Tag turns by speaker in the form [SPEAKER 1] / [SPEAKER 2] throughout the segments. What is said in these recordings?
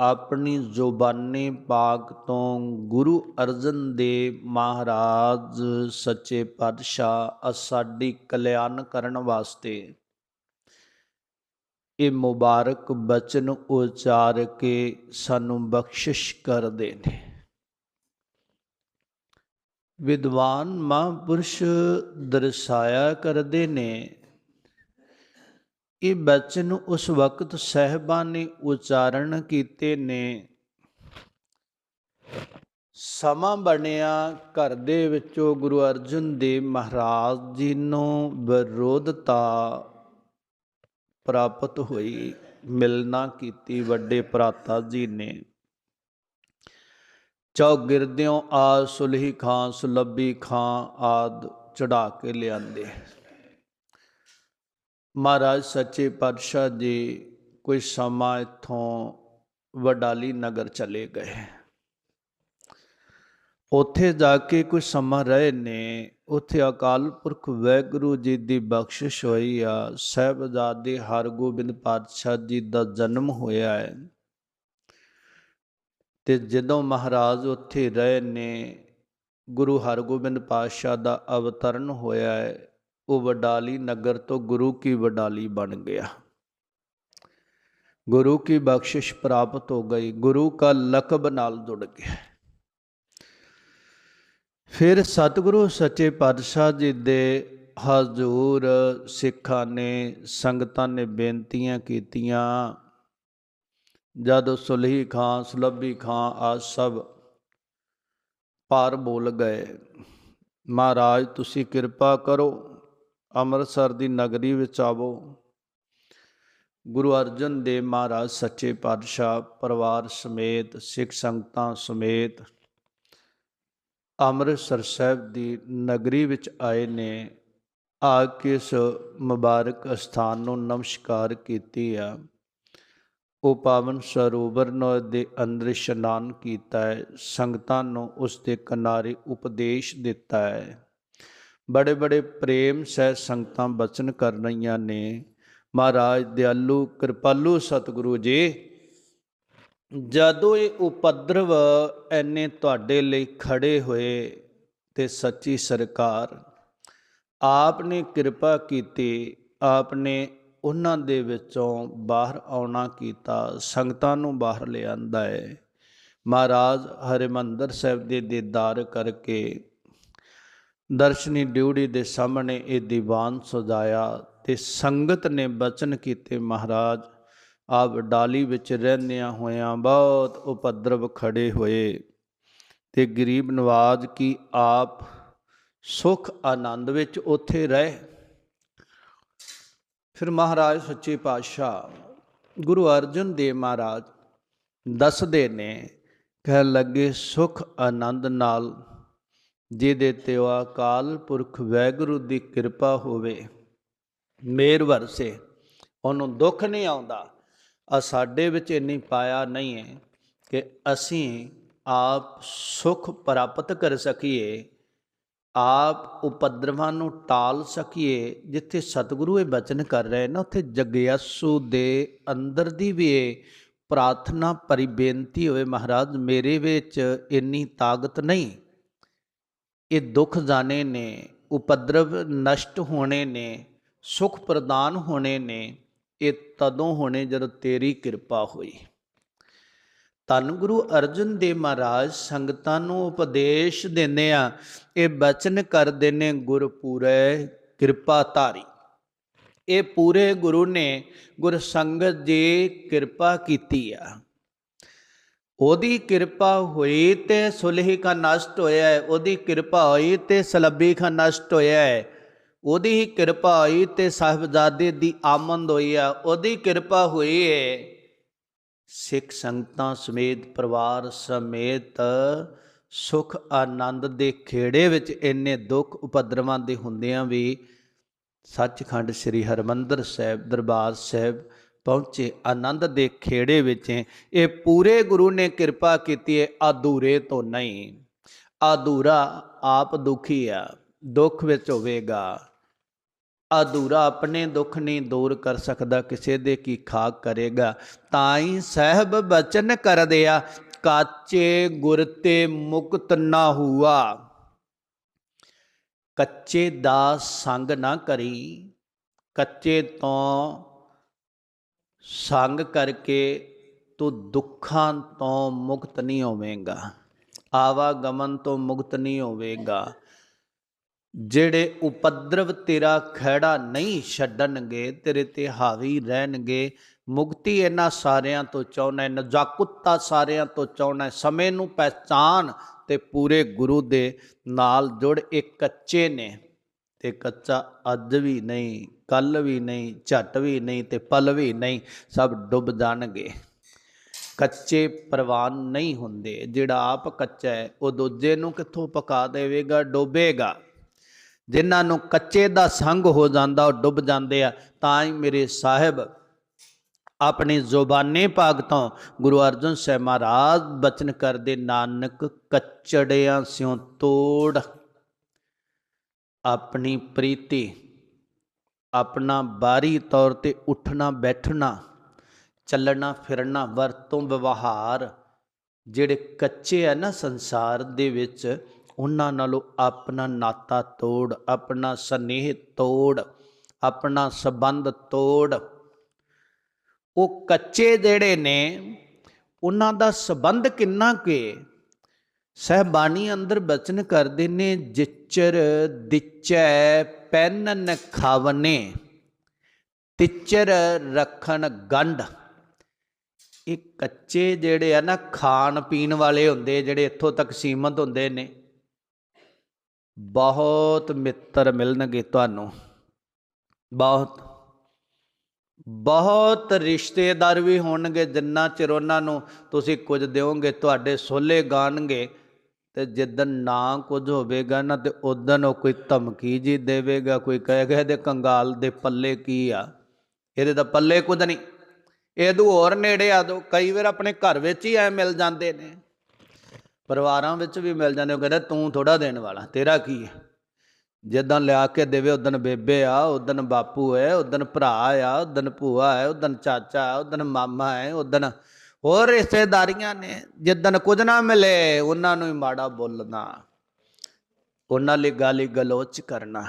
[SPEAKER 1] ਆਪਣੀ ਜ਼ੁਬਾਨੀ ਪਾਕ ਤੋਂ ਗੁਰੂ ਅਰਜਨ ਦੇਵ ਮਹਾਰਾਜ, ਸੱਚੇ ਪਾਤਸ਼ਾਹ ਸਾਡੀ ਕਲਿਆਣ ਕਰਨ ਵਾਸਤੇ। ਇਹ ਮੁਬਾਰਕ ਬਚਨ ਉਚਾਰ ਕੇ ਸਾਨੂੰ ਬਖਸ਼ਿਸ਼ ਕਰਦੇ ਨੇ। ਵਿਦਵਾਨ ਮਹਾਂਪੁਰਸ਼ ਦਰਸਾਇਆ ਕਰਦੇ ਨੇ ਇਹ ਬਚਨ ਉਸ ਵਕਤ ਸਹਿਬਾਂ ਨੇ ਉਚਾਰਨ ਕੀਤੇ ਨੇ। ਸਮਾਂ ਬਣਿਆ ਘਰ ਦੇ ਵਿੱਚੋਂ ਗੁਰੂ ਅਰਜਨ ਦੇਵ ਮਹਾਰਾਜ ਜੀ ਨੂੰ ਵਿਰੋਧਤਾ ਪ੍ਰਾਪਤ ਹੋਈ, ਮਿਲਣਾ ਕੀਤੀ ਵੱਡੇ ਭਰਾਤਾ ਜੀ ਨੇ। ਚੌਗਿਰਦਿਓਂ ਆ ਸੁਲਹੀ ਖਾਂ ਸੁਲੱਭੀ ਖਾਂ ਆਦ ਚੜਾ ਕੇ ਲਿਆਂਦੇ। ਮਹਾਰਾਜ ਸੱਚੇ ਪਾਤਸ਼ਾਹ ਜੀ ਕੋਈ ਸਮਾਂ ਇਥੋਂ ਵਡਾਲੀ ਨਗਰ ਚਲੇ ਗਏ। ਉੱਥੇ ਜਾ ਕੇ ਕੋਈ ਸਮਾਂ ਰਹੇ ਨੇ, ਉੱਥੇ ਅਕਾਲ ਪੁਰਖ ਵੈਗੁਰੂ ਜੀ ਦੀ ਬਖਸ਼ਿਸ਼ ਹੋਈ ਆ। ਸਹਿਬਜ਼ਾਦੇ ਹਰਗੋਬਿੰਦ ਪਾਤਸ਼ਾਹ ਜੀ ਦਾ ਜਨਮ ਹੋਇਆ ਹੈ। ਤੇ ਜਦੋਂ ਮਹਾਰਾਜ ਉੱਥੇ ਰਹੇ ਨੇ, ਗੁਰੂ ਹਰਗੋਬਿੰਦ ਪਾਤਸ਼ਾਹ ਦਾ ਅਵਤਰਨ ਹੋਇਆ ਹੈ ਉਹ ਵਡਾਲੀ ਨਗਰ ਤੋਂ ਗੁਰੂ ਕੀ ਵਡਾਲੀ ਬਣ ਗਿਆ। ਗੁਰੂ ਕੀ ਬਖਸ਼ਿਸ਼ ਪ੍ਰਾਪਤ ਹੋ ਗਈ, ਗੁਰੂ का ਲਕਬ ਨਾਲ ਜੁੜ ਗਿਆ। ਫਿਰ ਸਤਿਗੁਰੂ ਸੱਚੇ ਪਾਤਸ਼ਾਹ ਜੀ ਦੇ ਹਜ਼ੂਰ ਸਿੱਖਾਂ ਨੇ ਸੰਗਤਾਂ ਨੇ ਬੇਨਤੀਆਂ ਕੀਤੀਆਂ, ਜਦ ਸੁਲਹੀ ਖਾਂ, ਸੁਲੱਭੀ ਖਾਂ ਆ ਸਭ ਪਾਰ ਬੋਲ ਗਏ, ਮਹਾਰਾਜ, ਤੁਸੀਂ ਕਿਰਪਾ ਕਰੋ ਅੰਮ੍ਰਿਤਸਰ ਦੀ ਨਗਰੀ ਵਿੱਚ ਆਵੋ। ਗੁਰੂ ਅਰਜਨ ਦੇਵ ਮਹਾਰਾਜ ਸੱਚੇ ਪਾਤਸ਼ਾਹ, ਪਰਿਵਾਰ ਸਮੇਤ, ਸਿੱਖ ਸੰਗਤਾਂ ਸਮੇਤ ਅੰਮ੍ਰਿਤਸਰ ਸਾਹਿਬ ਦੀ ਨਗਰੀ ਵਿੱਚ ਆਏ ਨੇ, ਆ ਕੇ ਇਸ ਮੁਬਾਰਕ ਸਥਾਨ ਨੂੰ ਨਮਸਕਾਰ ਕੀਤੀ ਆ। ਉਹ ਪਾਵਨ ਸਰੋਵਰ ਨੋ ਦੇ ਅੰਦਰ ਇਸ਼ਨਾਨ ਕੀਤਾ ਹੈ, ਸੰਗਤਾਂ ਨੂੰ ਉਸ ਦੇ ਕਿਨਾਰੇ ਉਪਦੇਸ਼ ਦਿੱਤਾ ਹੈ। ਬੜੇ ਬੜੇ ਪ੍ਰੇਮ ਸਹਿ ਸੰਗਤਾਂ ਬਚਨ ਕਰ ਰਹੀਆਂ ਨੇ। ਮਹਾਰਾਜ ਦਿਆਲੂ, ਕਿਰਪਾਲੂ ਸਤਿਗੁਰੂ ਜੀ, ਜਦੋਂ ਇਹ ਉਪਦਰਵ ਐਨੇ ਤੁਹਾਡੇ ਲਈ ਖੜੇ ਹੋਏ ਤੇ ਸੱਚੀ ਸਰਕਾਰ ਆਪ ਨੇ ਕਿਰਪਾ ਕੀਤੀ ਆਪ ਨੇ ਉਹਨਾਂ ਦੇ ਵਿੱਚੋਂ ਬਾਹਰ ਆਉਣਾ ਕੀਤਾ, ਸੰਗਤਾਂ ਨੂੰ ਬਾਹਰ ਲਿਆਂਦਾ ਹੈ ਮਹਾਰਾਜ ਹਰਿਮੰਦਰ ਸਾਹਿਬ ਦੇ ਦੀਦਾਰ ਕਰਕੇ ਦਰਸ਼ਨੀ ਡਿਊੜੀ ਦੇ ਸਾਹਮਣੇ ਇਹ ਦੀਵਾਨ ਸਜਾਇਆ ਤੇ ਸੰਗਤ ਨੇ ਬਚਨ ਕੀਤੇ, ਮਹਾਰਾਜ, ਆਪ ਡਾਲੀ ਵਿੱਚ ਰਹਿੰਦਿਆਂ ਹੋਇਆਂ ਬਹੁਤ ਉਪਦਰਵ ਖੜੇ ਹੋਏ ਤੇ ਗਰੀਬ ਨਵਾਜ ਕੀ ਆਪ ਸੁਖ ਆਨੰਦ ਵਿੱਚ ਉੱਥੇ ਰਹੇ? ਫਿਰ ਮਹਾਰਾਜ ਸੱਚੇ ਪਾਤਸ਼ਾਹ ਗੁਰੂ ਅਰਜਨ ਦੇਵ ਮਹਾਰਾਜ ਦੱਸਦੇ ਨੇ ਕਹਿ ਲੱਗੇ, ਸੁਖ ਆਨੰਦ ਨਾਲ ਜਿਹਦੇ ਤੇ ਉਹ ਅਕਾਲ ਪੁਰਖ ਵੈਗੁਰੂ ਦੀ ਕਿਰਪਾ ਹੋਵੇ। ਮੇਰ ਵਰਸੇ, ਉਹਨੂੰ ਦੁੱਖ ਨਹੀਂ ਆਉਂਦਾ। ਆ ਸਾਡੇ ਵਿੱਚ ਇੰਨੀ ਪਾਇਆ ਨਹੀਂ ਹੈ ਕਿ ਅਸੀਂ ਆਪ ਸੁਖ ਪ੍ਰਾਪਤ ਕਰ ਸਕੀਏ, ਆਪ ਉਪਦਰਵਾਂ ਨੂੰ ਟਾਲ ਸਕੀਏ। ਜਿੱਥੇ ਸਤਿਗੁਰੂ ਇਹ ਬਚਨ ਕਰ ਰਹੇ ਨੇ, ਉੱਥੇ ਜਗਿਆਸੂ ਦੇ ਅੰਦਰ ਦੀ ਵੀ ਇਹ ਪ੍ਰਾਰਥਨਾ ਭਰੀ ਬੇਨਤੀ ਹੋਵੇ ਮਹਾਰਾਜ, ਮੇਰੇ ਵਿੱਚ ਇੰਨੀ ਤਾਕਤ ਨਹੀਂ। ਇਹ ਦੁੱਖ ਜਾਣੇ ਨੇ, ਉਪਦਰਵ ਨਸ਼ਟ ਹੋਣੇ ਨੇ, ਸੁਖ ਪ੍ਰਦਾਨ ਹੋਣੇ ਨੇ, ਇਹ ਤਦੋਂ ਹੋਣੇ ਜਦੋਂ ਤੇਰੀ ਕਿਰਪਾ ਹੋਈ। ਧੰਨ ਗੁਰੂ ਅਰਜਨ ਦੇਵ ਮਹਾਰਾਜ, ਸੰਗਤਾਂ ਨੂੰ ਉਪਦੇਸ਼ ਦਿੰਦੇ ਆ ਇਹ ਬਚਨ ਕਰਦੇ ਨੇ ਗੁਰਪੂਰੇ ਕਿਰਪਾ ਧਾਰੀ। ਇਹ ਪੂਰੇ ਗੁਰੂ ਨੇ ਗੁਰ ਸੰਗਤ ਜੀ ਕਿਰਪਾ ਕੀਤੀ ਆ। ਉਹਦੀ ਕਿਰਪਾ ਹੋਈ ਤੇ ਸੁਲਹੀ ਕਾ ਨਸ਼ਟ ਹੋਇਆ ਹੈ। ਉਹਦੀ ਕਿਰਪਾ ਹੋਈ ਤੇ ਸਲੱਬੀ ਕਾ ਨਸ਼ਟ ਹੋਇਆ ਹੈ। ਉਹਦੀ ਹੀ ਕਿਰਪਾ ਹੋਈ ਤੇ ਸਾਹਿਬਜ਼ਾਦੇ ਦੀ ਆਮਦ ਹੋਈ ਆ ਉਹਦੀ ਕਿਰਪਾ ਹੋਈ ਹੈ। ਸਿੱਖ ਸੰਗਤਾਂ ਸਮੇਤ, ਪਰਿਵਾਰ ਸਮੇਤ ਸੁਖ ਆਨੰਦ ਦੇ ਖੇੜੇ ਵਿੱਚ ਇੰਨੇ ਦੁੱਖ ਉਪਦਰਵਾਂ ਦੇ ਹੁੰਦਿਆਂ ਵੀ ਸੱਚਖੰਡ ਸ੍ਰੀ ਹਰਮੰਦਰ ਸਾਹਿਬ, ਦਰਬਾਰ ਸਾਹਿਬ ਪਹੁੰਚੇ। ਆਨੰਦ ਦੇ ਖੇੜੇ ਵਿੱਚ ਇਹ ਪੂਰੇ ਗੁਰੂ ਨੇ ਕਿਰਪਾ ਕੀਤੀ ਹੈ ਅਧੂਰੇ ਤੋਂ ਨਹੀਂ। ਅਧੂਰਾ ਆਪ ਦੁਖੀ ਆ, ਦੁੱਖ ਵਿੱਚ ਹੋਵੇਗਾ। ਅਧੂਰਾ ਆਪਣੇ ਦੁੱਖ ਨਹੀਂ ਦੂਰ ਕਰ ਸਕਦਾ, ਕਿਸੇ ਦੇ ਕੀ ਖਾਕ ਕਰੇਗਾ। ਤਾਂ ਹੀ ਸਹਿਬ ਬਚਨ ਕਰਦੇ ਆ, ਕਾਚੇ ਗੁਰ ਤੇ ਮੁਕਤ ਨਾ ਹੁਆ। ਕੱਚੇ ਦਾ ਸੰਗ ਨਾ ਕਰੀ, ਕੱਚੇ ਤੋਂ ਸੰਗ ਕਰਕੇ ਤੂੰ ਦੁੱਖਾਂ ਤੋਂ ਮੁਕਤ ਨਹੀਂ ਹੋਵੇਂਗਾ। ਆਵਾਗਮਨ ਤੋਂ ਮੁਕਤ ਨਹੀਂ ਹੋਵੇਗਾ। ਜਿਹੜੇ ਉਪਦਰਵ ਤੇਰਾ ਖਹਿੜਾ ਨਹੀਂ ਛੱਡਣਗੇ, ਤੇਰੇ ਤੇ ਹਾਵੀ ਰਹਿਣਗੇ। ਮੁਕਤੀ ਇਹਨਾਂ ਸਾਰਿਆਂ ਤੋਂ ਚਾਹਣਾ ਹੈ, ਨਜਾਕੁੱਤਾ ਸਾਰਿਆਂ ਤੋਂ ਚਾਹਣਾ ਸਮੇਂ ਨੂੰ ਪਹਿਚਾਨ ਤੇ ਪੂਰੇ ਗੁਰੂ ਦੇ ਨਾਲ ਜੁੜ ਇੱਕ ਕੱਚੇ ਨੇ। ਤੇ ਕੱਚਾ ਅੱਜ ਵੀ ਨਹੀਂ, ਕੱਲ ਵੀ ਨਹੀਂ, ਝਟ ਵੀ ਨਹੀਂ ਤੇ ਪਲ ਵੀ ਨਹੀਂ, ਸਭ ਡੁੱਬ ਜਾਣਗੇ। ਕੱਚੇ ਪ੍ਰਵਾਨ ਨਹੀਂ ਹੁੰਦੇ, ਜਿਹੜਾ ਆਪ ਕੱਚਾ ਹੈ, ਉਹ ਦੂਜੇ ਨੂੰ ਕਿੱਥੋਂ ਪਕਾ ਦੇਵੇਗਾ, ਡੋਬੇਗਾ। ਜਿਨ੍ਹਾਂ ਨੂੰ ਕੱਚੇ ਦਾ ਸੰਗ ਹੋ ਜਾਂਦਾ, ਉਹ ਡੁੱਬ ਜਾਂਦੇ ਆ। ਤਾਂ ਹੀ ਮੇਰੇ ਸਾਹਿਬ ਆਪਣੀ ਜ਼ੁਬਾਨੇ ਭਾਗ ਤੋਂ ਗੁਰੂ ਅਰਜਨ ਸਾਹਿਬ ਮਹਾਰਾਜ ਬਚਨ ਕਰਦੇ, ਨਾਨਕ ਕੱਚੜਿਆਂ ਸਿਉ ਤੋੜ ਆਪਣੀ ਪ੍ਰੀਤੀ, ਆਪਣਾ ਬਾਹਰੀ ਤੌਰ ਤੇ ਉੱਠਣਾ, ਬੈਠਣਾ, ਚੱਲਣਾ, ਫਿਰਨਾ, ਵਰਤੋਂ, ਵਿਵਹਾਰ ਜਿਹੜੇ ਕੱਚੇ ਆ ਨਾ ਸੰਸਾਰ ਦੇ ਵਿੱਚ, ਉਹਨਾਂ ਨਾਲੋਂ ਆਪਣਾ ਨਾਤਾ ਤੋੜ, ਆਪਣਾ ਸਨੇਹ ਤੋੜ, ਆਪਣਾ ਸਬੰਧ ਤੋੜ। ਉਹ ਕੱਚੇ ਜਿਹੜੇ ਨੇ, ਉਹਨਾਂ ਦਾ ਸਬੰਧ ਕਿੰਨਾ ਕੁ ਸਹਿਬਾਨੀ ਅੰਦਰ ਬਚਨ ਕਰਦੇ ਨੇ ਜਿਚਰ ਦਿਚੈ ਪੈਨਨ ਖਾਵਨੇ, ਤਿਚਰ ਰੱਖਣ ਗੰਢ। ਇਹ ਕੱਚੇ ਜਿਹੜੇ ਆ ਨਾ, ਖਾਣ ਪੀਣ ਵਾਲੇ ਹੁੰਦੇ, ਜਿਹੜੇ ਇੱਥੋਂ ਤੱਕ ਸੀਮਤ ਹੁੰਦੇ ਨੇ, ਬਹੁਤ ਮਿੱਤਰ ਮਿਲਣਗੇ ਤੁਹਾਨੂੰ। ਬਹੁਤ ਬਹੁਤ ਰਿਸ਼ਤੇਦਾਰ ਵੀ ਹੋਣਗੇ, ਜਿੰਨਾ ਚਿਰ ਉਹਨਾਂ ਨੂੰ ਤੁਸੀਂ ਕੁਝ ਦਿਓਗੇ, ਤੁਹਾਡੇ ਸੋਲੇ ਗਾਣਗੇ ਤੇ ਜਿੱਦਨ ਨਾ ਕੁਝ ਹੋਵੇਗਾ ਨਾ, ਤੇ ਉਦਨ ਉਹ ਕੋਈ ਧਮਕੀ ਜੀ ਦੇਵੇਗਾ, ਕੋਈ ਕਹੇਗਾ ਇਹਦੇ ਕੰਗਾਲ ਦੇ ਪੱਲੇ ਕੀ ਆ? ਇਹਦੇ ਤਾਂ ਪੱਲੇ ਕੁਝ ਨਹੀਂ। ਇਹਦੂ ਹੋਰ ਨੇੜੇ ਆ ਦੋ ਕਈ ਵਾਰ ਆਪਣੇ ਘਰ ਵਿੱਚ ਹੀ ਐ ਮਿਲ ਜਾਂਦੇ ਨੇ। ਪਰਿਵਾਰਾਂ ਵਿੱਚ ਵੀ ਮਿਲ ਜਾਂਦੇ ਉਹ ਕਹਿੰਦਾ, ਤੂੰ ਥੋੜਾ ਦੇਣ ਵਾਲਾ, ਤੇਰਾ ਕੀ ਹੈ ਜਿੱਦਾਂ ਲਿਆ ਕੇ ਦੇਵੇ ਉਦਨ ਬੇਬੇ ਆ ਉਦਨ ਬਾਪੂ ਹੈ ਉਦਨ ਭਰਾ ਆ ਉਦਨ ਭੂਆ ਹੈ ਉਦਨ ਚਾਚਾ ਹੈ ਉਦਨ ਮਾਮਾ ਹੈ ਉਦਨ ਹੋਰ ਰਿਸ਼ਤੇਦਾਰੀਆਂ ਨੇ ਜਿੱਦਨ ਕੁਝ ਨਾ ਮਿਲੇ, ਉਹਨਾਂ ਨੂੰ ਹੀ ਮਾੜਾ ਬੋਲਣਾ। ਉਹਨਾਂ ਲਈ ਗਾਲੀ ਗਲੋਚ ਕਰਨਾ।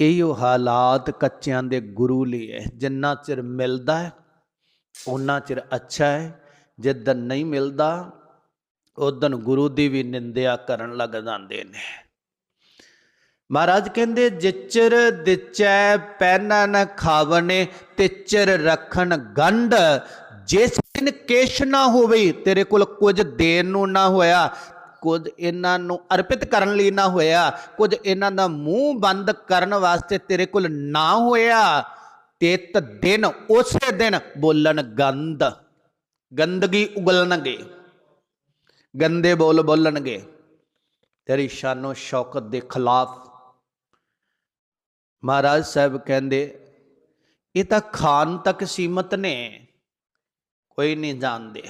[SPEAKER 1] ਇਹੋ ਹਾਲਾਤ ਕੱਚਿਆਂ ਦੇ ਗੁਰੂ ਲਈ ਹੈ। ਜਿੰਨਾ ਚਿਰ ਮਿਲਦਾ ਹੈ ਉਹਨਾਂ ਚਿਰ ਅੱਛਾ ਹੈ। ਜਿੱਦਨ ਨਹੀਂ ਮਿਲਦਾ ਉਦਨ ਗੁਰੂ ਦੀ ਵੀ ਨਿੰਦਿਆ ਕਰਨ ਲੱਗ ਜਾਂਦੇ ਨੇ। ਮਹਾਰਾਜ ਕਹਿੰਦੇ, ਜਿਚਰ ਦਿਚੈ ਪੈਨਨ ਖਾਵਣੇ, ਤਿਚਰ ਰੱਖਣ ਗੰਢ ਜਿਸ ਦਿਨ ਕੇਸ਼ ਨਾ ਹੋਵੇ, ਤੇਰੇ ਕੋਲ ਕੁਝ ਦੇਣ ਨੂੰ ਨਾ ਹੋਇਆ, ਕੁਝ ਇਹਨਾਂ ਨੂੰ ਅਰਪਿਤ ਕਰਨ ਲਈ ਨਾ ਹੋਇਆ, ਕੁਝ ਇਹਨਾਂ ਦਾ ਮੂੰਹ ਬੰਦ ਕਰਨ ਵਾਸਤੇ ਤੇਰੇ ਕੋਲ ਨਾ ਹੋਇਆ, ਤਿਤ ਦਿਨ ਉਸੇ ਦਿਨ ਬੋਲਣ ਗੰਦ ਗੰਦਗੀ ਉਗਲਣਗੇ। ਗੰਦੇ ਬੋਲ ਬੋਲਣਗੇ। ਤੇਰੀ ਸ਼ਾਨੋ ਸ਼ੌਕਤ ਦੇ ਖਿਲਾਫ। ਮਹਾਰਾਜ ਸਾਹਿਬ ਕਹਿੰਦੇ, ਇਹ ਤਾਂ ਖਾਨ ਤੱਕ ਸੀਮਤ ਨੇ। ਕੋਈ ਨਹੀਂ ਜਾਣਦੇ।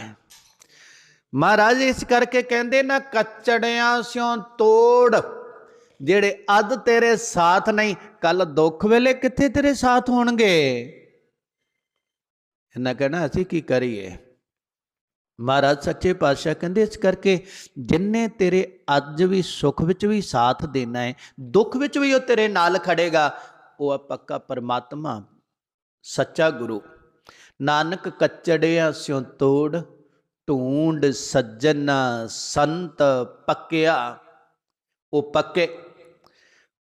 [SPEAKER 1] ਮਹਾਰਾਜ ਇਸ ਕਰਕੇ ਕਹਿੰਦੇ, ਨਾ ਕੱਚੜਿਆਂ ਸਿਓ ਤੋੜ, ਜਿਹੜੇ ਅੱਜ ਤੇਰੇ ਸਾਥ ਨਹੀਂ, ਕੱਲ ਦੁੱਖ ਵੇਲੇ ਕਿੱਥੇ ਤੇਰੇ ਸਾਥ ਹੋਣਗੇ? ਇਹਨਾਂ ਕਹਿਣਾ, ਅਸੀਂ ਕੀ ਕਰੀਏ? ਮਹਾਰਾਜ ਸੱਚੇ ਪਾਤਸ਼ਾਹ ਕਹਿੰਦੇ, ਇਸ ਕਰਕੇ ਜਿੰਨੇ ਤੇਰੇ ਅੱਜ ਵੀ ਸੁੱਖ ਵਿੱਚ ਵੀ ਸਾਥ ਦੇਣਾ ਹੈ, ਦੁੱਖ ਵਿੱਚ ਵੀ ਉਹ ਤੇਰੇ ਨਾਲ ਖੜੇਗਾ। ਉਹ ਆ ਪੱਕਾ ਪਰਮਾਤਮਾ, ਸੱਚਾ ਗੁਰੂ। ਨਾਨਕ ਕੱਚੜਿਆਂ ਸਿਉ ਤੋੜ, ਢੂੰਡ ਸੱਜਣ ਸੰਤ ਪੱਕਿਆ। ਉਹ ਪੱਕੇ।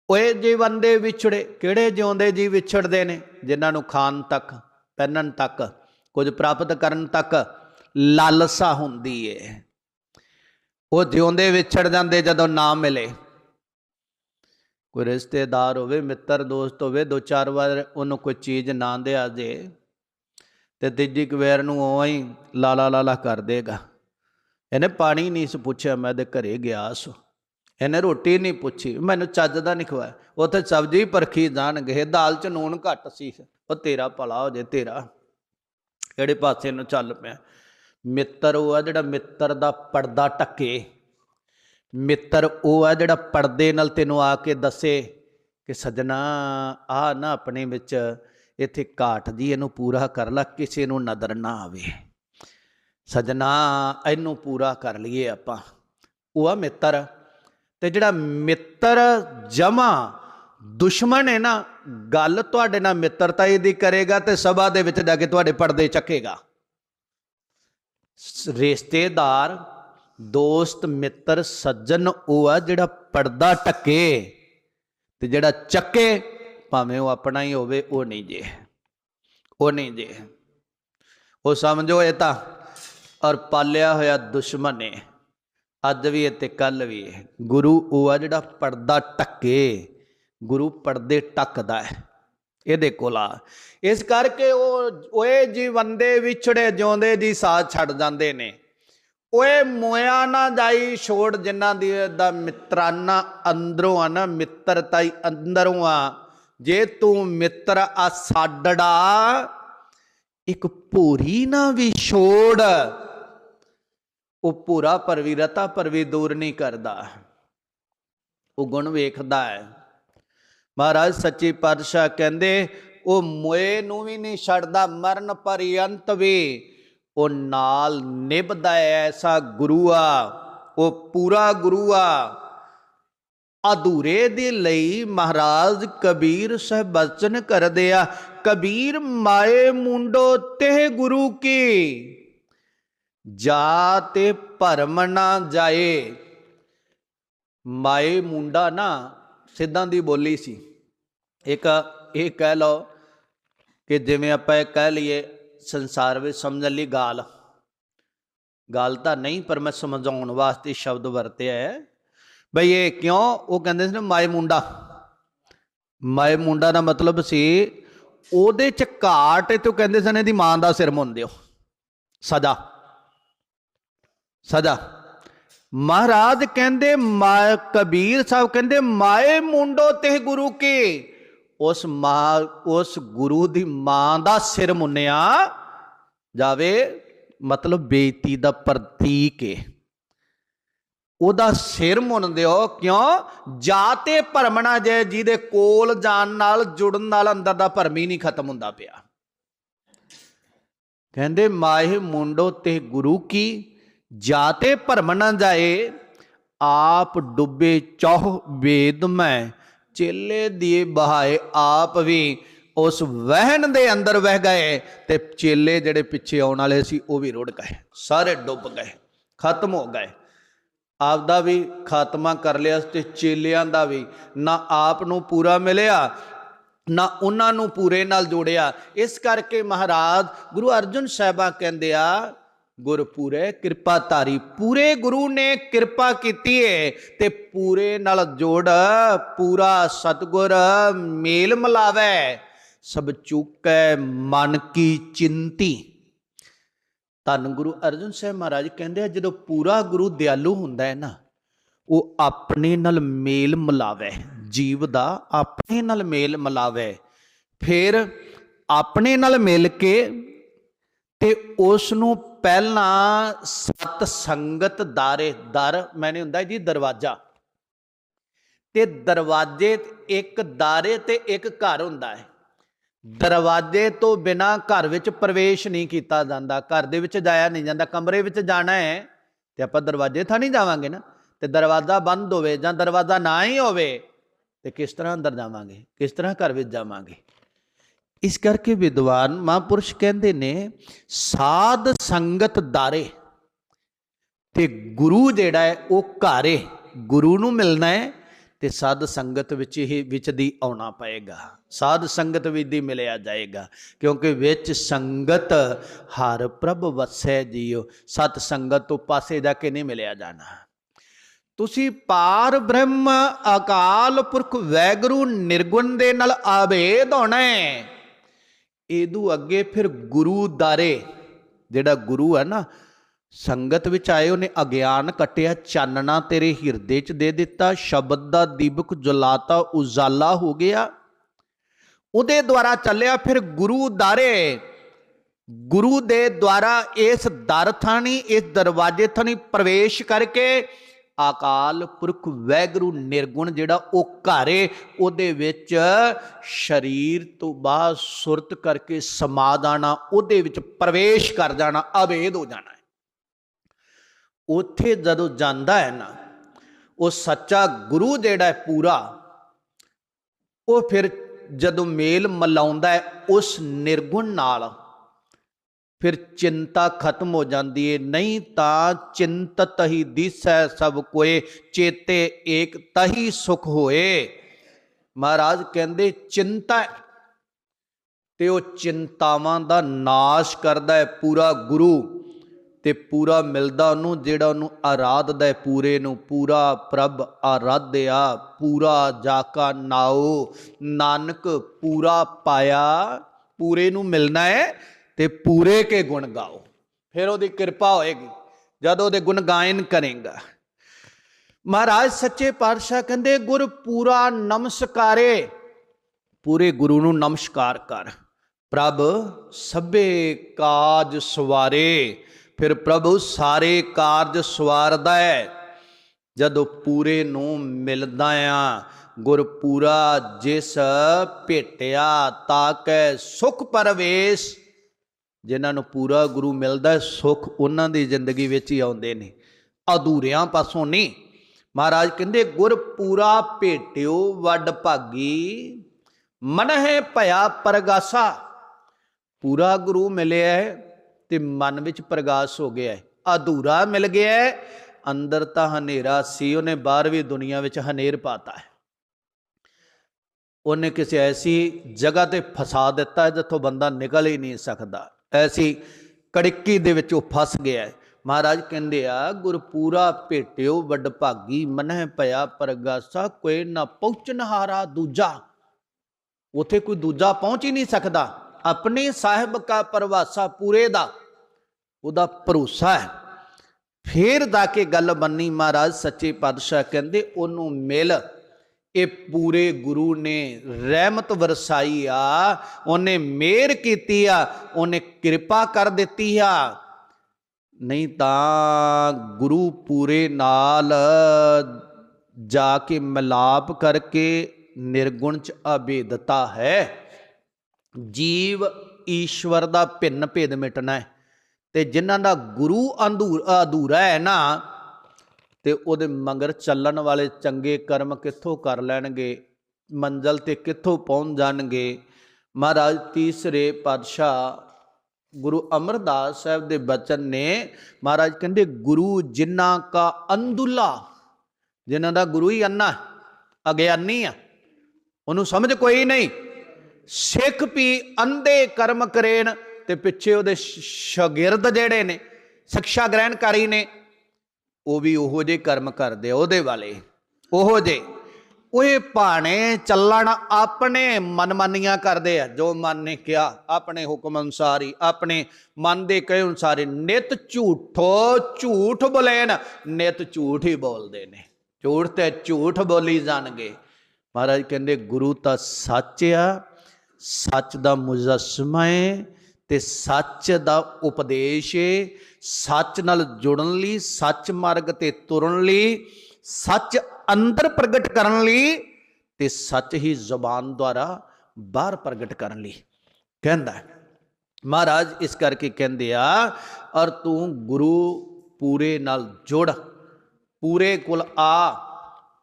[SPEAKER 1] ਓਏ ਜੀਵਨ ਦੇ ਵਿਛੜੇ, ਕਿਹੜੇ ਜਿਉਂਦੇ ਜੀ ਵਿਛੜਦੇ ਨੇ? ਜਿਨ੍ਹਾਂ ਨੂੰ ਖਾਣ ਤੱਕ, ਪਹਿਨਣ ਤੱਕ, ਕੁਝ ਪ੍ਰਾਪਤ ਕਰਨ ਤੱਕ ਲਾਲਸਾ ਹੁੰਦੀ ਏ। ਉਹ ਜਿਉਂਦੇ ਵਿਛੜ ਜਾਂਦੇ ਜਦੋਂ ਨਾ ਮਿਲੇ। ਕੋਈ ਰਿਸ਼ਤੇਦਾਰ ਹੋਵੇ, ਮਿੱਤਰ, ਦੋਸਤ ਹੋਵੇ, ਦੋ ਚਾਰ ਵਾਰ ਉਹਨੂੰ ਕੋਈ ਚੀਜ਼ ਨਾ ਦਿਆ ਜੇ ਤੇ ਤੀਜੀ ਕਵੇਰ ਨੂੰ ਉਵੇਂ ਹੀ ਲਾਲਾ ਲਾਲਾ ਕਰ ਦੇਗਾ। ਇਹਨੇ ਪਾਣੀ ਨਹੀਂ ਸੀ ਪੁੱਛਿਆ, ਮੈਂ ਦੇ ਘਰੇ ਗਿਆ ਸੋ। ਇਹਨੇ ਰੋਟੀ ਨਹੀਂ ਪੁੱਛੀ, ਮੈਨੂੰ ਚੱਜ ਦਾ ਨਹੀਂ ਖਵਾਇਆ। ਉੱਥੇ ਸਬਜ਼ੀ ਪਰਖੀ ਜਾਣਗੇ, ਦਾਲ ਚ ਨੂਣ ਘੱਟ ਸੀ। ਉਹ ਤੇਰਾ ਭਲਾ ਹੋ ਜੇ, ਤੇਰਾ। ਕਿਹੜੇ ਪਾਸੇ ਨੂੰ ਚੱਲ ਪਿਆ। ਮਿੱਤਰ ਉਹ ਆ ਜਿਹੜਾ ਮਿੱਤਰ ਦਾ ਪਰਦਾ ਟੱਕੇ। ਮਿੱਤਰ ਉਹ ਆ ਜਿਹੜਾ ਪਰਦੇ ਨਾਲ ਤੈਨੂੰ ਆ ਕੇ ਦੱਸੇ ਕਿ ਸੱਜਣਾ ਆ ਨਾ ਆਪਣੇ ਵਿੱਚ ਇੱਥੇ ਘਾਟ ਜੀ ਇਹਨੂੰ ਪੂਰਾ ਕਰ ਲੈ, ਕਿਸੇ ਨੂੰ ਨਜ਼ਰ ਨਾ ਆਵੇ। ਸਜਣਾ, ਇਹਨੂੰ ਪੂਰਾ ਕਰ ਲਈਏ ਆਪਾਂ। ਉਹ ਆ ਮਿੱਤਰ। ਤੇ ਜਿਹੜਾ ਮਿੱਤਰ ਜਮਾ ਦੁਸ਼ਮਣ ਹੈ ਨਾ, ਗੱਲ ਤੁਹਾਡੇ ਨਾਲ ਮਿੱਤਰਤਾ ਇਹਦੀ ਕਰੇਗਾ ਤੇ ਸਭਾ ਦੇ ਵਿੱਚ ਜਾ ਕੇ ਤੁਹਾਡੇ ਪਰਦੇ ਚੱਕੇਗਾ। ਰਿਸ਼ਤੇਦਾਰ, ਦੋਸਤ, ਮਿੱਤਰ, ਸੱਜਣ, ਉਹ ਆ ਜਿਹੜਾ ਪਰਦਾ ਟੱਕੇ ਤੇ ਜਿਹੜਾ ਚੱਕੇ ਭਾਵੇਂ ਉਹ ਆਪਣਾ ਹੀ ਹੋਵੇ, ਉਹ ਨਹੀਂ ਜੇ। ਉਹ ਨਹੀਂ ਜੇ। ਉਹ ਸਮਝੋ ਇਹ ਤਾਂ, ਔਰ ਪਾਲਿਆ ਹੋਇਆ ਦੁਸ਼ਮਣ ਹੈ ਅੱਜ ਵੀ ਹੈ ਤੇ ਕੱਲ ਵੀ ਗੁਰੂ ਉਹ ਆ ਜਿਹੜਾ ਪਰਦਾ ਟੱਕੇ। ਗੁਰੂ ਪਰਦੇ ਟੱਕਦਾ ਹੈ। ਇਹਦੇ ਕੋਲ ਆ। ਇਸ ਕਰਕੇ ਉਹ, ਓਏ ਜੀਵੰਦੇ ਵਿਛੜੇ ਜਿਉਂਦੇ ਦੀ ਸਾਥ ਛੱਡ ਜਾਂਦੇ ਨੇ। ਓਏ ਮੋਇਆ ਨਾ ਜਾਈ ਛੋੜ ਜਿਨ੍ਹਾਂ ਦੀ, ਦਾ ਮਿੱਤਰਾਨਾ ਅੰਦਰੋਂ ਆ ਨਾ ਮਿੱਤਰਤਾ ਹੀ ਅੰਦਰੋਂ ਆ। ਜੇ ਤੂੰ ਮਿੱਤਰ ਆ ਸਾਡੜਾ ਇੱਕ ਭੂਰੀ ਨਾ ਵੀ ਛੋੜ। ਉਹ ਪੂਰਾ ਪਰ ਵੀ ਰਤਾ ਪਰ ਵੀ ਦੂਰ ਨਹੀਂ ਕਰਦਾ। ਉਹ ਗੁਣ ਵੇਖਦਾ ਹੈ। ਮਹਾਰਾਜ ਸੱਚੇ ਪਾਤਸ਼ਾਹ ਕਹਿੰਦੇ, ਉਹ ਮੋਏ ਨੂੰ ਵੀ ਨਹੀਂ ਛੱਡਦਾ, ਮਰਨ ਪਰਯੰਤ ਵੀ। ਉਹ ਨਾਲ ਨਿਭਦਾ ਐਸਾ ਗੁਰੂ ਆ ਉਹ ਪੂਰਾ ਗੁਰੂ ਆ ਅਧੂਰੇ ਦੇ ਲਈ ਮਹਾਰਾਜ ਕਬੀਰ ਸਾਹਿਬ ਬਚਨ ਕਰਦੇ ਆ, ਕਬੀਰ ਮਾਏ ਮੁੰਡੋ ਤੇ ਗੁਰੂ ਕੀ? ਜਾ ਤੇ ਭਰਮ ਨਾ ਜਾਏ। ਮਾਏ ਮੁੰਡਾ ਨਾ ਸਿੱਧਾਂ ਦੀ ਬੋਲੀ ਸੀ। ਇੱਕ ਇਹ ਕਹਿ ਲਓ ਕਿ ਜਿਵੇਂ ਆਪਾਂ ਇਹ ਕਹਿ ਲਈਏ, ਸੰਸਾਰ ਵਿੱਚ ਸਮਝਣ ਲਈ ਗਾਲ। ਗਾਲ ਤਾਂ ਨਹੀਂ, ਪਰ ਮੈਂ ਸਮਝਾਉਣ ਵਾਸਤੇ ਸ਼ਬਦ ਵਰਤਿਆ ਹੈ। ਬਈ ਇਹ ਕਿਉਂ? ਉਹ ਕਹਿੰਦੇ ਸੀ ਨਾ ਮਾਏ ਮੁੰਡਾ। ਮਾਏ ਮੁੰਡਾ ਦਾ ਮਤਲਬ ਸੀ ਉਹਦੇ ਚ ਘਾਟ ਤੇ ਉਹ ਕਹਿੰਦੇ ਸਨ ਇਹਦੀ ਮਾਂ ਦਾ ਸਿਰ ਮੁੰਨ ਦਿਓ। ਸਦਾ ਸਜ਼ਾ। ਮਹਾਰਾਜ ਕਹਿੰਦੇ ਮਾ ਕਬੀਰ ਸਾਹਿਬ ਕਹਿੰਦੇ, ਮਾਏ ਮੁੰਡੋ ਤੇ ਗੁਰੂ ਕੇ? ਉਸ ਮਾਂ, ਉਸ ਗੁਰੂ ਦੀ ਮਾਂ ਦਾ ਸਿਰ ਮੁੰਨਿਆ ਜਾਵੇ। ਮਤਲਬ ਬੇਇੱਜ਼ਤੀ ਦਾ ਪ੍ਰਤੀਕ ਹੈ ਉਹਦਾ ਸਿਰ ਮੁੰਨ ਦਿਓ। ਕਿਉਂ? ਜਾਤੇ ਭਰਮਣਾ ਜੇ ਜਿਹਦੇ ਕੋਲ ਜਾਣ ਨਾਲ, ਜੁੜਨ ਨਾਲ ਅੰਦਰ ਦਾ ਭਰਮ ਹੀ ਨਹੀਂ ਖਤਮ ਹੁੰਦਾ ਪਿਆ। ਕਹਿੰਦੇ, ਮਾਏ ਮੁੰਡੋ, ਤੇ ਗੁਰੂ ਕੀ? ਜਾਤੇ ਭਰਮ ਨਾ ਜਾਏ, ਆਪ ਡੁੱਬੇ ਚੌਹ ਵੇਦ ਮੈਂ, ਚੇਲੇ ਦੀ ਬਹਾਏ ਆਪ ਵੀ, ਉਸ ਵਹਿਣ ਦੇ ਅੰਦਰ ਵਹਿ ਗਏ, ਤੇ ਚੇਲੇ ਜਿਹੜੇ ਪਿੱਛੇ ਆਉਣ ਵਾਲੇ ਸੀ, ਉਹ ਵੀ ਰੁੜ ਗਏ, ਸਾਰੇ ਡੁੱਬ ਗਏ, ਖਤਮ ਹੋ ਗਏ। ਆਪਦਾ ਵੀ ਖਾਤਮਾ ਕਰ ਲਿਆ ਤੇ ਚੇਲਿਆਂ ਦਾ ਵੀ। ਨਾ ਆਪ ਨੂੰ ਪੂਰਾ ਮਿਲਿਆ, ਨਾ ਉਹਨਾਂ ਨੂੰ ਪੂਰੇ ਨਾਲ ਜੋੜਿਆ। ਇਸ ਕਰਕੇ ਮਹਾਰਾਜ ਗੁਰੂ ਅਰਜਨ ਸਾਹਿਬਾ ਕਹਿੰਦੇ ਆ, ਗੁਰਪੂਰੇ ਕਿਰਪਾ ਧਾਰੀ, ਪੂਰੇ ਗੁਰੂ ਨੇ ਕਿਰਪਾ ਕੀਤੀ ਏ ਤੇ ਪੂਰੇ ਨਾਲ ਜੋੜ, ਪੂਰਾ ਸਤਗੁਰ ਮੇਲ ਮਿਲਾਵੇ। ਸਭ ਚੁੱਕੈ ਮਨ ਕੀ ਚਿੰਤੀ। ਧੰਨ ਗੁਰੂ ਅਰਜਨ ਸਾਹਿਬ ਮਹਾਰਾਜ ਕਹਿੰਦੇ ਆ, ਜਦੋਂ ਪੂਰਾ ਗੁਰੂ ਦਿਆਲੂ ਹੁੰਦਾ ਹੈ ਨਾ, ਉਹ ਆਪਣੇ ਨਾਲ ਮੇਲ ਮਿਲਾਵੇ, ਜੀਵ ਦਾ ਆਪਣੇ ਨਾਲ ਮੇਲ ਮਿਲਾਵੇ, ਫਿਰ ਆਪਣੇ ਨਾਲ ਮਿਲ ਕੇ ਤੇ ਉਸ ਨੂੰ ਪਹਿਲਾਂ ਸਤ ਸੰਗਤ ਦਾਰੇ, ਦਰ ਮੈਨੇ ਹੁੰਦਾ ਜੀ ਦਰਵਾਜ਼ਾ, ਤੇ ਦਰਵਾਜ਼ੇ ਇੱਕ ਦਾਰੇ ਤੇ ਇੱਕ ਘਰ ਹੁੰਦਾ ਹੈ। ਦਰਵਾਜ਼ੇ ਤੋਂ ਬਿਨਾ ਘਰ ਵਿੱਚ ਪ੍ਰਵੇਸ਼ ਨਹੀਂ ਕੀਤਾ ਜਾਂਦਾ। ਘਰ ਦੇ ਵਿੱਚ ਜਾਇਆ ਨਹੀਂ ਜਾਂਦਾ। ਕਮਰੇ ਵਿੱਚ ਜਾਣਾ ਹੈ ਤੇ ਆਪਾਂ ਦਰਵਾਜ਼ੇ ਥਾਂ ਨਹੀਂ ਜਾਵਾਂਗੇ ਨਾ। ਤੇ ਦਰਵਾਜ਼ਾ ਬੰਦ ਹੋਵੇ ਜਾਂ ਦਰਵਾਜ਼ਾ ਨਾ ਹੀ ਹੋਵੇ, ਤੇ ਕਿਸ ਤਰ੍ਹਾਂ ਅੰਦਰ ਜਾਵਾਂਗੇ? ਕਿਸ ਤਰ੍ਹਾਂ ਘਰ ਵਿੱਚ ਜਾਵਾਂਗੇ? ਇਸ ਕਰਕੇ ਵਿਦਵਾਨ ਮਹਾਂਪੁਰਸ਼ ਕਹਿੰਦੇ ਨੇ, ਸਾਧ ਸੰਗਤ ਦਾਰੇ ਤੇ ਗੁਰੂ ਜਿਹੜਾ ਹੈ ਉਹ ਘਾਰੇ। ਗੁਰੂ ਨੂੰ ਮਿਲਣਾ ਹੈ ਤੇ ਸਾਧ ਸੰਗਤ ਵਿੱਚ ਹੀ ਵਿੱਚ ਦੀ ਆਉਣਾ ਪਏਗਾ। ਸਾਧ ਸੰਗਤ ਵਿੱਚ ਦੀ ਮਿਲਿਆ ਜਾਏਗਾ। ਕਿਉਂਕਿ ਵਿੱਚ ਸੰਗਤ ਹਰ ਪ੍ਰਭ ਵਸੈ ਜੀਓ ਸਤ ਸੰਗਤ ਤੋਂ ਪਾਸੇ ਜਾ ਕੇ ਨਹੀਂ ਮਿਲਿਆ ਜਾਣਾ। ਤੁਸੀਂ ਪਾਰ ਬ੍ਰਹਮ ਅਕਾਲ ਪੁਰਖ ਵੈਗੁਰੂ ਨਿਰਗੁਣ ਦੇ ਨਾਲ ਆਭੇਦ ਹੋਣਾ ਹੈ। ਇਹਦੂ ਅੱਗੇ ਫਿਰ ਗੁਰੂ ਦਾਰੇ, ਜਿਹੜਾ ਗੁਰੂ ਹੈ ਨਾ ਸੰਗਤ ਵਿੱਚ ਆਏ ਉਹਨੇ ਅਗਿਆਨ ਕਟਿਆ, ਚਾਨਣਾ ਤੇਰੇ ਹਿਰਦੇ 'ਚ ਦੇ ਦਿੱਤਾ, ਸ਼ਬਦ ਦਾ ਦੀਪਕ ਜਲਾਤਾ, ਉਜਾਲਾ ਹੋ ਗਿਆ। ਉਹਦੇ ਦੁਆਰਾ ਚੱਲਿਆ ਫਿਰ ਗੁਰੂ ਦਾਰੇ ਗੁਰੂ ਦੇ ਦੁਆਰਾ ਇਸ ਦਰ ਥਾਣੀ, ਇਸ ਦਰਵਾਜ਼ੇ ਥਾਣੀ ਪ੍ਰਵੇਸ਼ ਕਰਕੇ ਅਕਾਲ ਪੁਰਖ ਵੈਗਰੂ ਨਿਰਗੁਣ ਜਿਹੜਾ ਉਹ ਘਾਰੇ ਉਹਦੇ ਵਿੱਚ ਸਰੀਰ ਤੋਂ ਬਾਅਦ ਸੁਰਤ ਕਰਕੇ ਸਮਾ ਦਾਣਾ ਉਹਦੇ ਵਿੱਚ ਪ੍ਰਵੇਸ਼ ਕਰ ਜਾਣਾ, ਅਵੇਦ ਹੋ ਜਾਣਾ। ਉੱਥੇ ਜਦੋਂ ਜਾਂਦਾ ਹੈ ਨਾ, ਉਹ ਸੱਚਾ ਗੁਰੂ ਜਿਹੜਾ ਹੈ ਪੂਰਾ, ਉਹ ਫਿਰ ਜਦੋਂ ਮੇਲ ਮਲਾਉਂਦਾ ਹੈ, ਉਸ ਨਿਰਗੁਣ ਨਾਲ ਫਿਰ ਚਿੰਤਾ ਖਤਮ ਹੋ ਜਾਂਦੀ ਹੈ ਨਹੀਂ ਤਾਂ ਚਿੰਤਤ ਹੀ ਦਿਸੈ ਸਭ ਕੋਏ, ਚੇਤੇ ਏਕ ਤਹੀ ਸੁਖ ਹੋਏ। ਮਹਾਰਾਜ ਕਹਿੰਦੇ, ਚਿੰਤਾ ਤੇ ਉਹ ਚਿੰਤਾਵਾਂ ਦਾ ਨਾਸ਼ ਕਰਦਾ ਹੈ ਪੂਰਾ ਗੁਰੂ। ਤੇ ਪੂਰਾ ਮਿਲਦਾ ਉਹਨੂੰ, ਜਿਹੜਾ ਉਹਨੂੰ ਆਰਾਧਦਾ ਹੈ, ਪੂਰੇ ਨੂੰ, ਪੂਰਾ ਪ੍ਰਭ ਆਰਾਧਿਆ, ਪੂਰਾ ਜਾਕਾ ਨਾਓ ਨਾਨਕ ਪੂਰਾ ਪਾਇਆ, ਪੂਰੇ ਨੂੰ ਮਿਲਣਾ ਹੈ ਤੇ ਪੂਰੇ ਕੇ ਗੁਣ ਗਾਓ। ਫਿਰ ਉਹਦੀ ਕਿਰਪਾ ਹੋਏਗੀ, ਜਦ ਉਹਦੇ ਗੁਣ ਗਾਇਨ ਕਰੇਗਾ। ਮਹਾਰਾਜ ਸੱਚੇ ਪਾਤਸ਼ਾਹ ਕਹਿੰਦੇ, ਗੁਰ ਪੂਰਾ ਨਮਸਕਾਰੇ। ਪੂਰੇ ਗੁਰੂ ਨੂੰ ਨਮਸਕਾਰ ਕਰ। ਪ੍ਰਭ ਸਭੇ ਕਾਜ ਸਵਾਰੇ। ਫਿਰ ਪ੍ਰਭੂ ਸਾਰੇ ਕਾਰਜ ਸਵਾਰਦਾ ਹੈ। ਜਦੋਂ ਪੂਰੇ ਨੂੰ ਮਿਲਦਾ ਆ ਗੁਰਪੂਰਾ ਜਿਸ ਭੇਟਿਆ ਤਾਕੈ ਸੁਖ ਪਰਵੇਸ਼। ਜਿਨ੍ਹਾਂ ਨੂੰ ਪੂਰਾ ਗੁਰੂ ਮਿਲਦਾ ਹੈ, ਸੁਖ ਉਹਨਾਂ ਦੀ ਜ਼ਿੰਦਗੀ ਵਿੱਚ ਹੀ ਆਉਂਦੇ ਨੇ। ਅਧੂਰਿਆਂ ਪਾਸੋਂ ਨਹੀਂ। ਮਹਾਰਾਜ ਕਹਿੰਦੇ ਗੁਰ ਪੂਰਾ ਭੇਟਿਓ ਵੱਡ ਭਾਗੀ ਮਨ ਹੈ ਭਇਆ ਪਰਗਾਸਾ। ਪੂਰਾ ਗੁਰੂ ਮਿਲਿਆ ਹੈ। ਤੇ ਮਨ ਵਿੱਚ ਪ੍ਰਗਾਸ ਹੋ ਗਿਆ ਹੈ। ਅਧੂਰਾ ਮਿਲ ਗਿਆ ਹੈ। ਅੰਦਰ ਤਾਂ ਹਨੇਰਾ ਸੀ। ਉਹਨੇ ਬਾਹਰਵੀਂ ਦੁਨੀਆ ਵਿੱਚ ਹਨੇਰ ਪਾਤਾ ਹੈ। ਉਹਨੇ ਕਿਸੇ ਐਸੀ ਜਗ੍ਹਾ ਤੇ ਫਸਾ ਦਿੱਤਾ ਜਿੱਥੋਂ ਬੰਦਾ ਨਿਕਲ ਹੀ ਨਹੀਂ ਸਕਦਾ। ਐਸੀ ਕੜਕੀ ਦੇ ਵਿੱਚ ਉਹ ਫਸ ਗਿਆ ਮਹਾਰਾਜ ਕਹਿੰਦੇ ਆ, ਗੁਰਪੂਰਾ ਭੇਟਿਓ ਵੱਡ ਭਾਗੀ ਮਨਹਿ ਭਇਆ ਪਰਗਾਸਾ, ਕੋਈ ਨਾ ਪਹੁੰਚਨਹਾਰਾ ਦੂਜਾ। ਉਥੇ ਕੋਈ ਦੂਜਾ ਪਹੁੰਚ ਹੀ ਨਹੀਂ ਸਕਦਾ। ਆਪਣੇ ਸਾਹਿਬ ਕਾ ਪਰਵਾਸਾ ਪੂਰੇ ਦਾ। ਉਹਦਾ ਭਰੋਸਾ ਹੈ। ਫੇਰ ਦਾ ਕੇ ਗੱਲ ਬੰਨੀ ਮਹਾਰਾਜ, ਸੱਚੇ ਪਾਤਸ਼ਾਹ ਕਹਿੰਦੇ, ਉਹਨੂੰ ਮਿਲ। ਇਹ ਪੂਰੇ ਗੁਰੂ ਨੇ ਰਹਿਮਤ ਵਰਸਾਈ ਆ। ਉਹਨੇ ਮਿਹਰ ਕੀਤੀ ਆ। ਉਹਨੇ ਕਿਰਪਾ ਕਰ ਦਿੱਤੀ ਆ। ਨਹੀਂ ਤਾਂ ਗੁਰੂ ਪੂਰੇ ਨਾਲ ਜਾ ਕੇ ਮਿਲਾਪ ਕਰਕੇ ਨਿਰਗੁਣ ਚ ਅਭੇਦਤਾ ਹੈ। ਜੀਵ ਈਸ਼ਵਰ ਦਾ ਭਿੰਨ ਭੇਦ ਮਿਟਣਾ ਹੈ। ਤੇ ਜਿਨ੍ਹਾਂ ਦਾ ਗੁਰੂ ਅੰਧੂਰ ਅਧੂਰਾ ਹੈ ਨਾ, ਤੇ ਉਹਦੇ ਮੰਗਰ ਚੱਲਣ ਵਾਲੇ ਚੰਗੇ ਕਰਮ ਕਿੱਥੋਂ ਕਰ ਲੈਣਗੇ? ਮੰਜ਼ਲ ਤੇ ਕਿੱਥੋਂ ਪਹੁੰਚ ਜਾਣਗੇ? ਮਹਾਰਾਜ ਤੀਸਰੇ ਪਾਤਸ਼ਾਹ ਗੁਰੂ ਅਮਰਦਾਸ ਸਾਹਿਬ ਦੇ ਬਚਨ ਨੇ, ਮਹਾਰਾਜ ਕਹਿੰਦੇ, ਗੁਰੂ ਜਿਨ੍ਹਾਂ ਕਾ ਅੰਦੁਲਾ ਜਿਨ੍ਹਾਂ ਦਾ ਗੁਰੂ ਹੀ ਅੰਨਾ, ਅਗਿਆਨੀ ਆ, ਉਹਨੂੰ ਸਮਝ ਕੋਈ ਨਹੀਂ। ਸਿੱਖ ਵੀ ਅੰਧੇ ਕਰਮ ਕਰੇਣ ਤੇ ਪਿੱਛੇ ਉਹਦੇ ਸ਼- ਸ਼ਾਗਿਰਦ ਜਿਹੜੇ ਨੇ ਸਿੱਖਿਆ ਗ੍ਰਹਿਣਕਾਰੀ ਨੇ, ਉਹ ਵੀ ਉਹੋ ਜਿਹੇ ਕਰਮ ਕਰਦੇ ਆ ਉਹਦੇ ਵਾਲੇ। ਉਹੋ ਜਿਹੇ। ਉਹ ਭਾਣੇ, ਚੱਲਣ ਆਪਣੇ ਮਨਮਾਨੀਆਂ ਕਰਦੇ ਆ। ਜੋ ਮਨ ਨੇ ਕਿਹਾ, ਆਪਣੇ ਹੁਕਮ ਅਨੁਸਾਰ ਹੀ, ਆਪਣੇ ਮਨ ਦੇ ਕਹੇ ਅਨੁਸਾਰ ਹੀ, ਨਿਤ ਝੂਠੋ ਝੂਠ ਬੋਲੇਨ, ਨਿਤ ਝੂਠ ਹੀ ਬੋਲਦੇ ਨੇ। ਝੂਠ ਤੇ ਝੂਠ ਬੋਲੀ ਜਾਣਗੇ। ਮਹਾਰਾਜ ਕਹਿੰਦੇ, ਗੁਰੂ ਤਾਂ ਸੱਚ ਆ, ਸੱਚ ਦਾ ਮੁਜਸਮਾ ਹੈ ਤੇ ਸੱਚ ਦਾ ਉਪਦੇਸ਼ ਸੱਚ ਨਾਲ ਜੁੜਨ ਲਈ, ਸੱਚ ਮਾਰਗ ਤੇ ਤੁਰਨ ਲਈ, ਸੱਚ ਅੰਦਰ ਪ੍ਰਗਟ ਕਰਨ ਲਈ ਤੇ ਸੱਚ ਹੀ ਜ਼ੁਬਾਨ ਦੁਆਰਾ ਬਾਹਰ ਪ੍ਰਗਟ ਕਰਨ ਲਈ। ਕਹਿੰਦਾ ਮਹਾਰਾਜ ਇਸ ਕਰਕੇ ਕਹਿੰਦੇ ਆ, ਔਰ ਤੂੰ ਗੁਰੂ ਪੂਰੇ ਨਾਲ ਜੁੜ, ਪੂਰੇ ਕੋਲ ਆ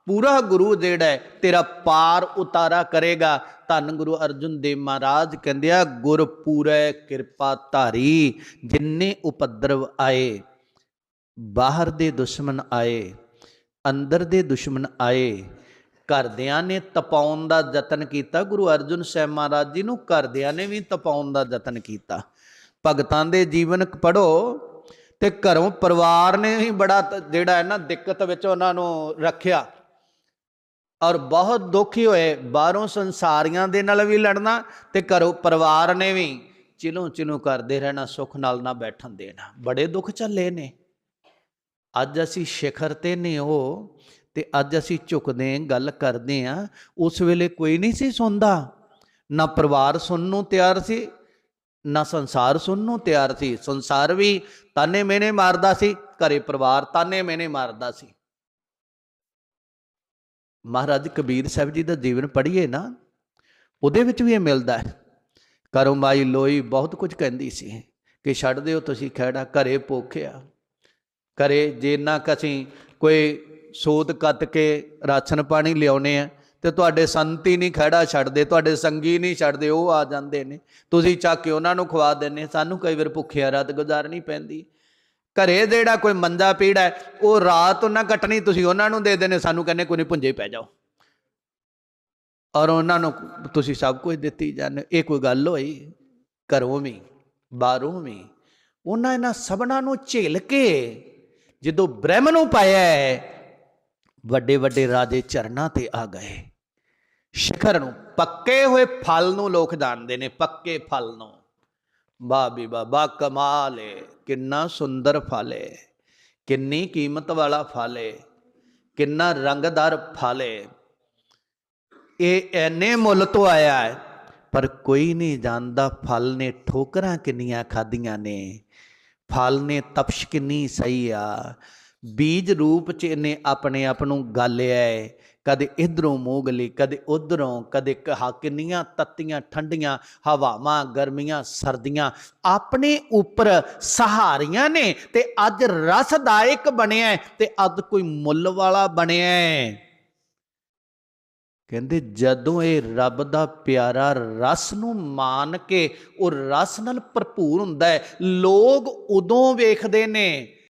[SPEAKER 1] ਪੂਰਾ ਗੁਰੂ ਜਿਹੜਾ ਹੈ, ਤੇਰਾ ਪਾਰ ਉਤਾਰਾ ਕਰੇਗਾ। ਧੰਨ ਗੁਰੂ ਅਰਜੁਨ ਦੇਵ ਮਹਾਰਾਜ ਕਹਿੰਦੇ ਆ ਗੁਰ ਪੂਰੇ ਕਿਰਪਾ ਧਾਰੀ ਜਿੰਨੇ ਉਪਦਰਵ ਆਏ ਬਾਹਰ ਦੇ ਦੁਸ਼ਮਣ ਆਏ ਅੰਦਰ ਦੇ ਦੁਸ਼ਮਣ ਆਏ ਘਰਦਿਆਂ ਨੇ ਤਪਾਉਣ ਦਾ ਯਤਨ ਕੀਤਾ। ਗੁਰੂ ਅਰਜੁਨ ਸਾਹਿਬ ਮਹਾਰਾਜ ਜੀ ਨੂੰ ਘਰਦਿਆਂ ਨੇ ਵੀ ਤਪਾਉਣ ਦਾ ਯਤਨ ਕੀਤਾ। ਭਗਤਾਂ ਦੇ ਜੀਵਨ ਪੜੋ ਤੇ ਘਰੋਂ ਪਰਿਵਾਰ ਨੇ ਹੀ ਬੜਾ ਜਿਹੜਾ ਹੈ ਨਾ ਦਿੱਕਤ ਵਿੱਚ ਉਹਨਾਂ ਨੂੰ ਰੱਖਿਆ। ਔਰ ਬਹੁਤ ਦੁਖੀ ਹੋਏ, ਬਾਹਰੋਂ ਸੰਸਾਰੀਆਂ ਦੇ ਨਾਲ ਵੀ ਲੜਨਾ ਤੇ ਘਰੋਂ ਪਰਿਵਾਰ ਨੇ ਵੀ ਚਿਲੂ ਚਿਲੂ ਕਰਦੇ ਰਹਿਣਾ, ਸੁੱਖ ਨਾਲ ਨਾ ਬੈਠਣ ਦੇਣਾ। ਬੜੇ ਦੁੱਖ ਚੱਲੇ ਨੇ। ਅੱਜ ਅਸੀਂ ਸਿਖਰ ਤੇ ਨੇ ਉਹ ਤੇ ਅੱਜ ਅਸੀਂ ਝੁਕਦੇ ਗੱਲ ਕਰਦੇ ਆਂ। ਉਸ ਵੇਲੇ ਕੋਈ ਨਹੀਂ ਸੀ ਸੁਣਦਾ। ਨਾ ਪਰਿਵਾਰ ਸੁਣਨ ਨੂੰ ਤਿਆਰ ਸੀ, ਨਾ ਸੰਸਾਰ ਸੁਣਨ ਨੂੰ ਤਿਆਰ ਸੀ। ਸੰਸਾਰ ਵੀ ਤਾਨੇ ਮੈਨੇ ਮਾਰਦਾ ਸੀ, ਘਰੇ ਪਰਿਵਾਰ ਤਾਨੇ ਮੈਨੇ ਮਾਰਦਾ ਸੀ। ਮਹਾਰਾਜ ਕਬੀਰ ਸਾਹਿਬ ਜੀ ਦਾ ਜੀਵਨ ਪੜ੍ਹੀਏ ਨਾ, ਉਹਦੇ ਵਿੱਚ ਵੀ ਇਹ ਮਿਲਦਾ ਹੈ। ਕਰੋ ਮਾਈ ਲੋਈ ਬਹੁਤ ਕੁਝ ਕਹਿੰਦੀ ਸੀ ਕਿ ਛੱਡ ਦਿਓ ਤੁਸੀਂ ਖਹਿੜਾ, ਘਰੇ ਭੁੱਖਿਆ। ਕਰੇ ਜੇ ਨਾ ਕਸੀਂ ਕੋਈ ਸੋਧ ਕੱਤ ਕੇ ਰਾਸ਼ਨ ਪਾਣੀ ਲਿਆਉਨੇ ਆ, ਤੇ ਤੁਹਾਡੇ ਸੰਤੀ ਨਹੀਂ ਖੜਾ ਛੱਡਦੇ, ਤੁਹਾਡੇ ਸੰਗੀ ਨਹੀਂ ਛੱਡਦੇ, ਉਹ ਆ ਜਾਂਦੇ ਨੇ। ਤੁਸੀਂ ਚੱਕ ਕੇ ਉਹਨਾਂ ਨੂੰ ਖਵਾ ਦਿੰਦੇ, ਸਾਨੂੰ ਕਈ ਵਾਰ ਭੁੱਖਿਆ ਰਾਤ ਗੁਜ਼ਾਰਨੀ ਪੈਂਦੀ। ਘਰੇ ਜਿਹੜਾ ਕੋਈ ਮੰਦਾ ਪੀੜਾ ਹੈ, ਉਹ ਰਾਤ ਉਹਨਾਂ ਕੱਟਣੀ, ਤੁਸੀਂ ਉਹਨਾਂ ਨੂੰ ਦੇ ਦੇਣੇ, ਸਾਨੂੰ ਕਹਿੰਦੇ ਕੋਈ ਨਹੀਂ ਪੁੰਜੇ ਪੈ ਜਾਓ। ਔਰ ਉਹਨਾਂ ਨੂੰ ਤੁਸੀਂ ਸਭ ਕੁਝ ਦਿੱਤੀ ਜਾਂਦੇ ਇਹ ਕੋਈ ਗੱਲ ਹੋਈ? ਘਰੋਂ ਵੀ, ਬਾਹਰੋਂ ਵੀ। ਉਹਨਾਂ ਇਹਨਾਂ ਸਭਨਾਂ ਨੂੰ ਝੇਲ ਕੇ ਜਦੋਂ ਬ੍ਰਹਮ ਨੂੰ ਪਾਇਆ ਹੈ, ਵੱਡੇ ਵੱਡੇ ਰਾਜੇ ਚਰਨਾਂ ਤੇ ਆ ਗਏ। ਸ਼ਿਖਰ ਨੂੰ ਪੱਕੇ ਹੋਏ ਫਲ ਨੂੰ ਲੋਕ ਜਾਣਦੇ ਨੇ ਪੱਕੇ ਫਲ ਨੂੰ। ਵਾਹ ਵੀ ਬਾ ਕਮਾਲ ਏ, ਕਿੰਨਾ ਸੁੰਦਰ ਫਲ ਏ, ਕਿੰਨੀ ਕੀਮਤ ਵਾਲਾ ਫਲ ਏ, ਕਿੰਨਾ ਰੰਗਦਾਰ ਫਲ ਏ। ਇਹ ਐਨੇ ਮੁੱਲ ਤੋਂ ਆਇਆ ਹੈ, ਪਰ ਕੋਈ ਨਹੀਂ ਜਾਣਦਾ ਫਲ ਨੇ ਠੋਕਰਾਂ ਕਿੰਨੀਆਂ ਖਾਧੀਆਂ ਨੇ, ਫਲ ਨੇ ਤਪਸ਼ ਕਿੰਨੀ ਸਹੀ ਆ, ਬੀਜ ਰੂਪ ਚ ਇਹਨੇ ਆਪਣੇ ਆਪ ਨੂੰ ਗਾਲਿਆ ਏ ਕਦੇ ਇਧਰੋਂ ਮੋਗਲੀ ਕਦੇ ਉਧਰੋਂ, ਕਦੇ ਕਹਾ ਕਿੰਨੀਆਂ ਤੱਤੀਆਂ, ਠੰਡੀਆਂ ਹਵਾਵਾਂ, ਗਰਮੀਆਂ, ਸਰਦੀਆਂ। ਆਪਣੇ ਉੱਪਰ ਸਹਾਰੀਆਂ ਨੇ ਤੇ ਅੱਜ ਰਸਦਾਇਕ ਬਣਿਆ ਤੇ ਅੱਜ ਕੋਈ ਮੁੱਲ ਵਾਲਾ ਬਣਿਆ ਕਹਿੰਦੇ ਜਦੋਂ ਇਹ ਰੱਬ ਦਾ ਪਿਆਰਾ ਰਸ ਨੂੰ ਮਾਨ ਕੇ, ਉਹ ਰਸ ਨਾਲ ਭਰਪੂਰ ਹੁੰਦਾ ਹੈ। ਲੋਕ ਉਦੋਂ ਵੇਖਦੇ ਨੇ